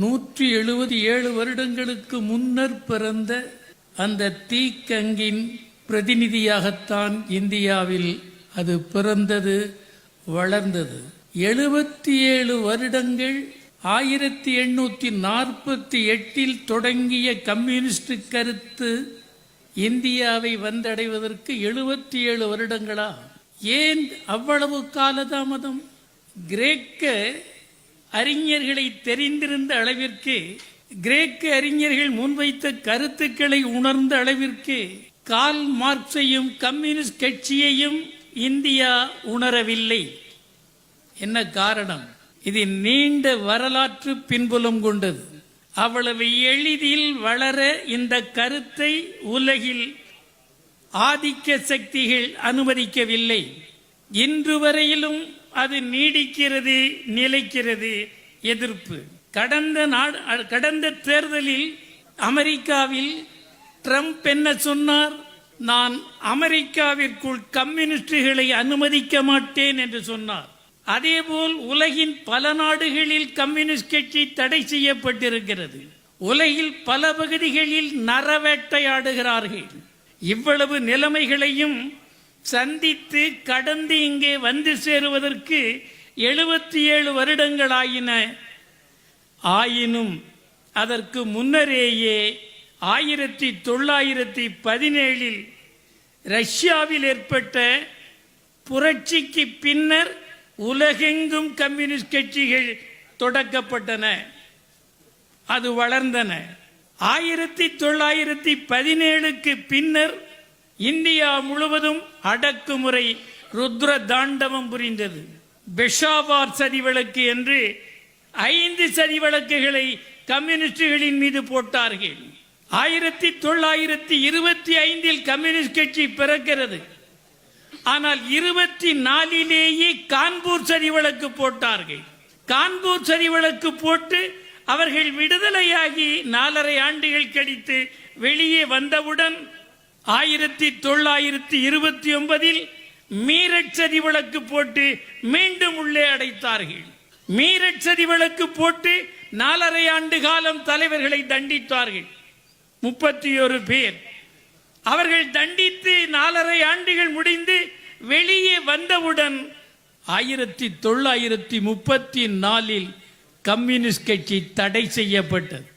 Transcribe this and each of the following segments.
நூற்றி எழுபது ஏழு வருடங்களுக்கு முன்னர் பிறந்த அந்த தீக்கங்கின் பிரதிநிதியாகத்தான் இந்தியாவில் அது பிறந்தது வளர்ந்தது. எழுபத்தி ஏழு வருடங்கள் ஆயிரத்தி எண்ணூற்றி நாற்பத்தி எட்டில் தொடங்கிய கம்யூனிஸ்ட் கருத்து இந்தியாவை வந்தடைவதற்கு எழுபத்தி ஏழு வருடங்களா? ஏன் அவ்வளவு காலதாமதம்? கிரேக்க அறிஞர்களை தெரிந்திருந்த அளவிற்கு கிரேக்க அறிஞர்கள் முன்வைத்த கருத்துக்களை உணர்ந்த அளவிற்கு கால் மார்க்ஸையும் கம்யூனிஸ்ட் கட்சியையும் இந்தியா உணரவில்லை. என்ன காரணம்? இது நீண்ட வரலாற்று பின்புலம் கொண்டது. அவ்வளவு எளிதில் வளர இந்த கருத்தை உலகில் ஆதிக்க சக்திகள் அனுமதிக்கவில்லை. இன்று வரையிலும் அது நீடிக்கிறது நிலைக்கிறது. எதிர்ப்பு. கடந்த நாடு கடந்த தேர்தலில் அமெரிக்காவில் ட்ரம்ப் என்ன சொன்னார்? நான் அமெரிக்காவிற்குள் கம்யூனிஸ்டுகளை அனுமதிக்க மாட்டேன் என்று சொன்னார். அதேபோல் உலகின் பல நாடுகளில் கம்யூனிஸ்ட் கட்சி தடை செய்யப்பட்டிருக்கிறது. உலகில் பல பகுதிகளில் நரவேட்டையாடுகிறார்கள். இவ்வளவு நிலைமைகளையும் சந்தித்து கடந்து இங்கே வந்து சேருவதற்கு எழுபத்தி ஏழு வருடங்களாயின. ஆயினும் அதற்கு முன்னரேயே ஆயிரத்தி தொள்ளாயிரத்தி பதினேழில் ரஷ்யாவில் ஏற்பட்ட புரட்சிக்கு பின்னர் உலகெங்கும் கம்யூனிஸ்ட் கட்சிகள் தொடக்கப்பட்டன. அது வளர்ந்தன. ஆயிரத்தி தொள்ளாயிரத்தி பதினேழுக்கு பின்னர் இந்தியா முழுவதும் அடக்குமுறை ருத்ர தாண்டவம் புரிந்தது. பெஷாவார் சதிவிளக்கு என்று ஐந்து சதிவிளக்குகளை கம்யூனிஸ்டுகளின் மீது போட்டார்கள். ஆயிரத்தி தொள்ளாயிரத்தி இருபத்தி ஐந்தில் கம்யூனிஸ்ட் கட்சி பிறக்கிறது. ஆனால் இருபத்தி நாலிலேயே கான்பூர் சரிவழக்கு போட்டார்கள். கான்பூர் சரிவழக்கு போட்டு அவர்கள் விடுதலையாகி நாலரை ஆண்டுகள் கழித்து வெளியே வந்தவுடன் ஆயிரத்தி தொள்ளாயிரத்தி இருபத்தி ஒன்பதில் மீரட் விளக்கு வழக்கு போட்டு மீண்டும் உள்ளே அடைத்தார்கள். மீரட் விளக்கு வழக்கு போட்டு நாலரை ஆண்டு காலம் தலைவர்களை தண்டித்தார்கள். முப்பத்தி ஒரு பேர். அவர்கள் தண்டித்து நாலரை ஆண்டுகள் முடிந்து வெளியே வந்தவுடன் ஆயிரத்தி தொள்ளாயிரத்தி முப்பத்தி நாலில் கம்யூனிஸ்ட் கட்சி தடை செய்யப்பட்டது.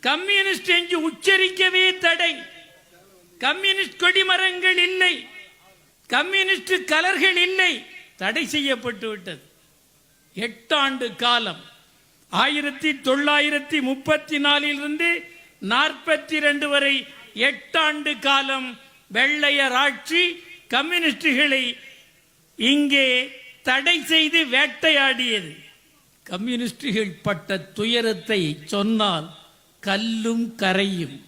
கம்யூனிஸ்ட் என்று உச்சரிக்கவே தடை. கம்யூனிஸ்ட் கொடிமரங்கள் இல்லை. கம்யூனிஸ்ட் கலர்கள் இல்லை. தடை செய்யப்பட்டு விட்டது. எட்டாண்டு காலம். ஆயிரத்தி தொள்ளாயிரத்தி முப்பத்தி நாலிலிருந்து நாற்பத்தி ரெண்டு வரை எட்டாண்டு காலம் வெள்ளையர் ஆட்சி கம்யூனிஸ்டுகளை இங்கே தடை செய்து வேட்டையாடியது. கம்யூனிஸ்டுகள் பட்ட துயரத்தை சொன்னால் கல்லும் கரையும்.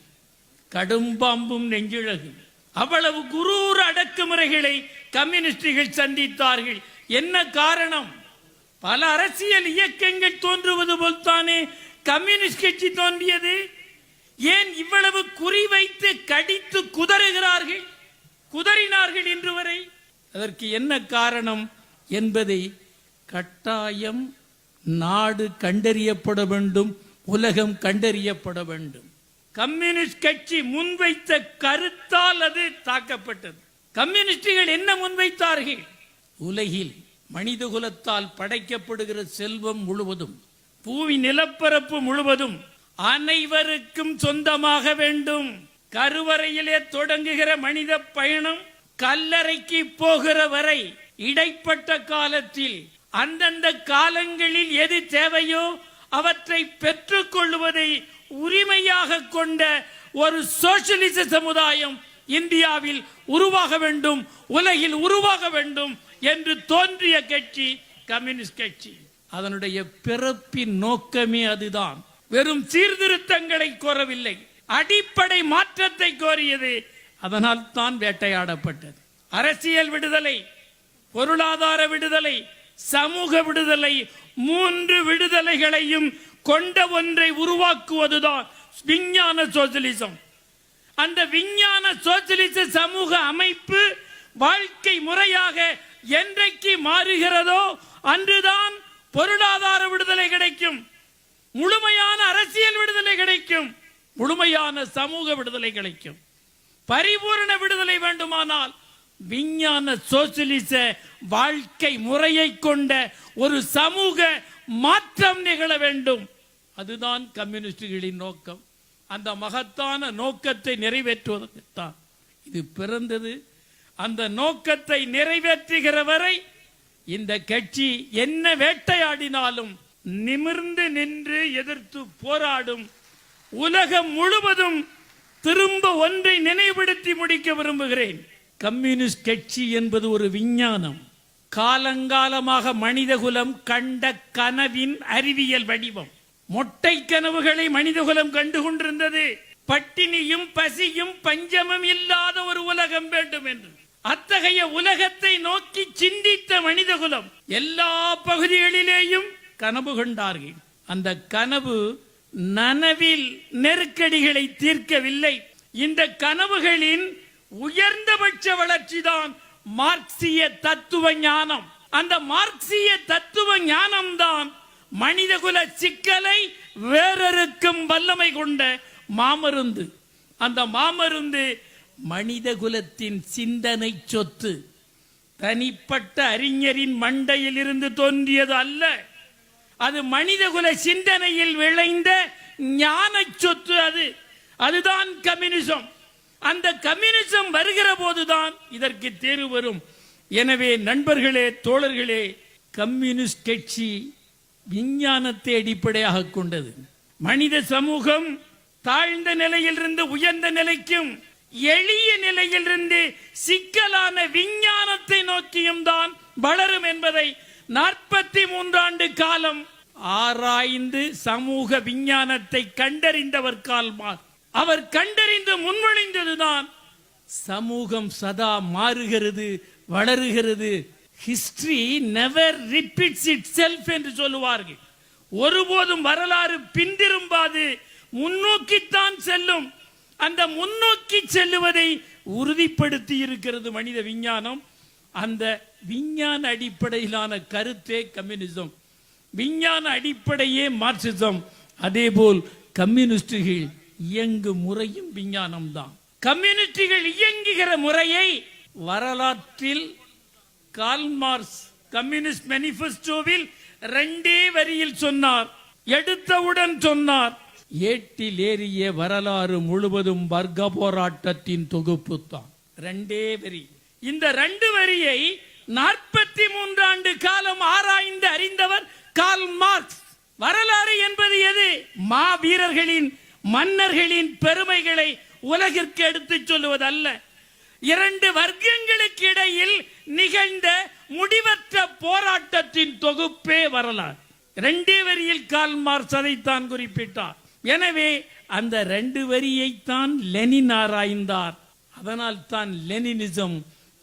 கடும்பாம்பும் நெஞ்சிழகும் அவ்வளவு குரூர அடக்குமுறைகளை கம்யூனிஸ்டுகள் சந்தித்தார்கள். என்ன காரணம்? பல அரசியல் இயக்கங்கள் தோன்றுவது போல்தானே கம்யூனிஸ்ட் கட்சி தோன்றியது? ஏன் இவ்வளவு குறிவைத்து கடித்து குதறுகிறார்கள்? குதறினார்கள் இன்று வரை அதற்கு என்ன காரணம் என்பதை கட்டாயம் நாடு கண்டறியப்பட வேண்டும் உலகம் கண்டறியப்பட வேண்டும். கம்யூனிஸ்ட் கட்சி முன்வைத்த கருத்தால் அது தாக்கப்பட்டது. கம்யூனிஸ்டுகள் என்ன முன்வைத்தார்கள்? உலகில் மனித குலத்தால் படைக்கப்படுகிற செல்வம் முழுவதும் பூமி நிலப்பரப்பு முழுவதும் அனைவருக்கும் சொந்தமாக வேண்டும். கருவறையிலே தொடங்குகிற மனித பயணம் கல்லறைக்கு போகிற வரை இடைப்பட்ட காலத்தில் அந்தந்த காலங்களில் எது தேவையோ அவற்றை பெற்றுக்கொள்வதை உரிமையாக கொண்ட ஒரு சோசியலிச சமுதாயம் இந்தியாவில் உருவாக வேண்டும் உலகில் உருவாக வேண்டும் என்று தோன்றிய கட்சி கம்யூனிஸ்ட் கட்சி. அதனுடைய பிறப்பின் நோக்கமே அதுதான். வெறும் சீர்திருத்தங்களை கோரவில்லை. அடிப்படை மாற்றத்தை கோரியது. அதனால் தான் வேட்டையாடப்பட்டது. அரசியல் விடுதலை பொருளாதார விடுதலை சமூக விடுதலை மூன்று விடுதலைகளையும் கொண்ட ஒன்றை உருவாக்குவதுதான் விஞ்ஞான சோசியலிசம். அந்த விஞ்ஞான சோசியலிச சமூக அமைப்பு வாழ்க்கை முறையாக என்றைக்கு மாறுகிறதோ அன்றுதான் பொருளாதார விடுதலை கிடைக்கும். முழுமையான அரசியல் விடுதலை கிடைக்கும். முழுமையான சமூக விடுதலை கிடைக்கும். பரிபூரண விடுதலை வேண்டுமானால் விஞ்ஞான சோசியலிச வாழ்க்கை முறையை கொண்ட ஒரு சமூக மாற்றம் நிகழ வேண்டும். அதுதான் கம்யூனிஸ்டுகளின் நோக்கம். அந்த மகத்தான நோக்கத்தை நிறைவேற்றுவதற்குத்தான் இது பிறந்தது. அந்த நோக்கத்தை நிறைவேற்றுகிற வரை இந்த கட்சி என்ன வேட்டையாடினாலும் நிமிர்ந்து நின்று எதிர்த்து போராடும் உலகம் முழுவதும் திரும்ப ஒன்றை நினைவுபடுத்தி முடிக்க விரும்புகிறேன். கம்யூனிஸ்ட் கட்சி என்பது ஒரு விஞ்ஞானம். காலங்காலமாக மனிதகுலம் கண்ட கனவின் அறிவியல் வடிவம். மொட்டை கனவுகளை மனிதகுலம் கண்டு கொண்டிருந்தது பட்டினியும் பசியும் பஞ்சமும் இல்லாத ஒரு உலகம் வேண்டும் என்று. அத்தகைய உலகத்தை நோக்கி சிந்தித்த மனிதகுலம் எல்லா பகுதிகளிலேயும் கனவு கொண்டார்கள். அந்த கனவு நனவில் நெருக்கடிகளை தீர்க்கவில்லை. இந்த கனவுகளின் உயர்ந்தபட்ச வளர்ச்சிதான் மார்க்சிய தத்துவ ஞானம் அந்த மார்க்சிய தத்துவ ஞானம்தான் மனிதகுல சிக்கலை வேறறுக்கும் வல்லமை கொண்ட மாமருந்து. அந்த மாமருந்து மனிதகுலத்தின் சிந்தனை சொத்து. தனிப்பட்ட அறிஞரின் மண்டையில் இருந்து தோன்றியது அல்ல. அது மனிதகுல சிந்தனையில் விளைந்த ஞான சொத்து அது. அதுதான் கம்யூனிசம். அந்த கம்யூனிசம் வருகிற போதுதான் இதற்கு தேர்வு வரும். எனவே நண்பர்களே தோழர்களே கம்யூனிஸ்ட் கட்சி விஞ்ஞானத்தை அடிப்படையாக கொண்டது. மனித சமூகம் தாழ்ந்த நிலையிலிருந்து உயர்ந்த நிலைக்கும் எளிய நிலையிலிருந்து சிக்கலான விஞ்ஞானத்தை நோக்கியும் தான் வளரும் என்பதை நாற்பத்தி மூன்றாண்டு காலம் ஆராய்ந்து சமூக விஞ்ஞானத்தை கண்டறிந்தவர் கால்மார் அவர் கண்டறிந்து முன்மொழிந்ததுதான் சமூகம் சதா மாறுகிறது வளருகிறது. History never repeats it self சொல்லுவார்கள். ஒருபோதும் வரலாறு பின்திரும்பாது. முன்னோக்கித்தான் செல்லும். அந்த முன்னோக்கி செல்லுவதை உறுதிப்படுத்தி இருக்கிறது மனித விஞ்ஞானம். அந்த விஞ்ஞான அடிப்படையிலான கருத்தே கம்யூனிசம். விஞ்ஞான அடிப்படையே மார்க்சிசம். அதேபோல் கம்யூனிஸ்டுகள் இயங்கு முறையும் விஞ்ஞானம் தான் கம்யூனிஸ்டுகள் இயங்குகிற முறையை வரலாற்றில் கால்மார்ஸ் கம்யூனிஸ்ட் மேனிபெஸ்டோவில் ரெண்டே வரியில் சொன்னார். எடுத்தவுடன் சொன்னார். ஏட்டில் ஏறிய வரலாறு முழுவதும் வர்க்க போராட்டத்தின் தொகுப்பு தான் ரெண்டே வரி. இந்த ரெண்டு வரியை நாற்பத்தி மூன்றாண்டு காலம் ஆராய்ந்து அறிந்தவர் கால் மார்க்ஸ் வரலாறு என்பது எது? மா வீரர்களின் மன்னர்களின் பெருமைகளை உலகிற்கு எடுத்துச் சொல்லுவது அல்ல இரண்டு வர்க்கங்களுக்கு இடையில் நிகழ்ந்த முடிவற்ற போராட்டத்தின் தொகுப்பே வரலாறு. ரெண்டே வரியில் கால் மார்க்ஸ் அதைத்தான் குறிப்பிட்டார். எனவே அந்த ரெண்டு வரியைத்தான் லெனின் ஆராய்ந்தார். அதனால் தான் லெனினிசம்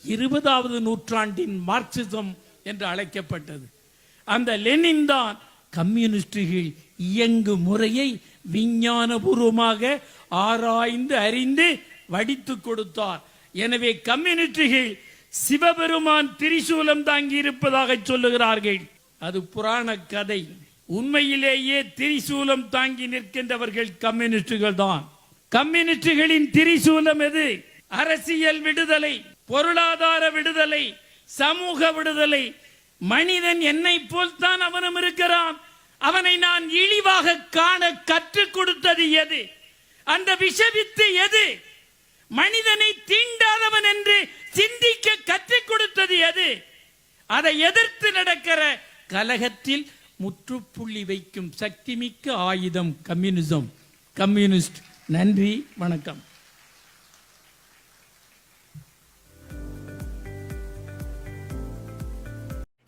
இருபதாவது நூற்றாண்டின் மார்க்சிசம் என்று அழைக்கப்பட்டது. அந்த லெனின் தான் கம்யூனிஸ்டுகள் இயங்கு முறையை விஞ்ஞானபூர்வமாக ஆராய்ந்து அறிந்து வடித்து கொடுத்தார். எனவே கம்யூனிஸ்டுகள் சிவபெருமான் திரிசூலம் தாங்கி இருப்பதாக சொல்லுகிறார்கள். அது புராண கதை. உண்மையிலேயே திரிசூலம் தாங்கி நிற்கின்றவர்கள் கம்யூனிஸ்டுகள் தான். கம்யூனிஸ்டுகளின் திரிசூலம் எது? அரசியல் விடுதலை பொருளாதார விடுதலை சமூக விடுதலை. மனிதன் என்னை போல் தான் அவனும் இருக்கிறான். அவனை நான் இழிவாக காண கற்றுக் கொடுத்தது எது? அந்த விஷவித்து எது? மனிதனை தீண்டாதவன் என்று சிந்திக்க கற்றுக் கொடுத்தது எது? அதை எதிர்த்து நடக்கிற கலகத்தில் முற்றுப்புள்ளி வைக்கும் சக்திமிக்க ஆயுதம் கம்யூனிசம். கம்யூனிஸ்ட் நன்றி வணக்கம்.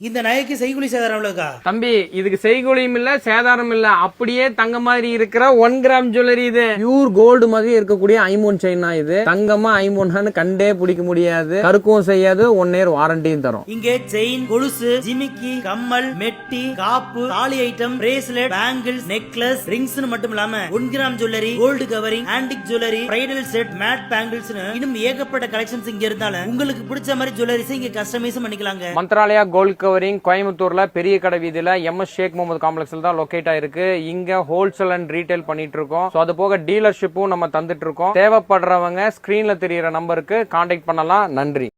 இந்த நகைக்கு செய்குலி சேதாரம் எவ்வளவுக்கா? தம்பி இதுக்கு செய்கூலியும் இல்ல சேதாரம் இல்ல. அப்படியே தங்க மாதிரி இருக்கிற ஒன் கிராம் ஜுவல்லரி இது. பியூர் கோல்டு மாதிரி இருக்கக்கூடிய ஐமோன் செயினா இது. தங்கமா ஐமோன்னு கண்டே பிடிக்க முடியாது. கருக்கவும் செய்யாது. ஒன் இயர் வாரண்டியும் தரும். இங்கே செயின் கொலுசு ஜிமிக்கி கம்மல் மெட்டி காப்பு தாலி item bracelet bangles necklace rings மட்டும் இல்லாம one gram jewellery gold covering antique jewellery bridal set matte bangles இன்னும் ஏகப்பட்ட கலெக்ஷன்ஸ் இங்க இருந்தாலும் உங்களுக்கு பிடிச்ச மாதிரி ஜுவல்லரிஸ் இங்க கஸ்டமைஸ் பண்ணிக்கலாங்க. மந்த்ராலயா கோல்ட் வரையும் கோயம்புத்தூர்ல பெரிய கடை வீதியில எம்எஸ் ஷேக் முகமது காம்ப்ளெக்ஸ்ல தான் லொக்கேட் ஆயிருக்கு. இங்க ஹோல்சேல் அண்ட் ரீட்டைல் பண்ணிட்டு இருக்கோம். ஸோ அது போக டீலர்ஷிப்பும் நம்ம தந்துட்டு இருக்கோம். தேவைப்படுறவங்க ஸ்கிரீன்ல தெரியிற நம்பருக்கு கான்டாக்ட் பண்ணலாம். நன்றி.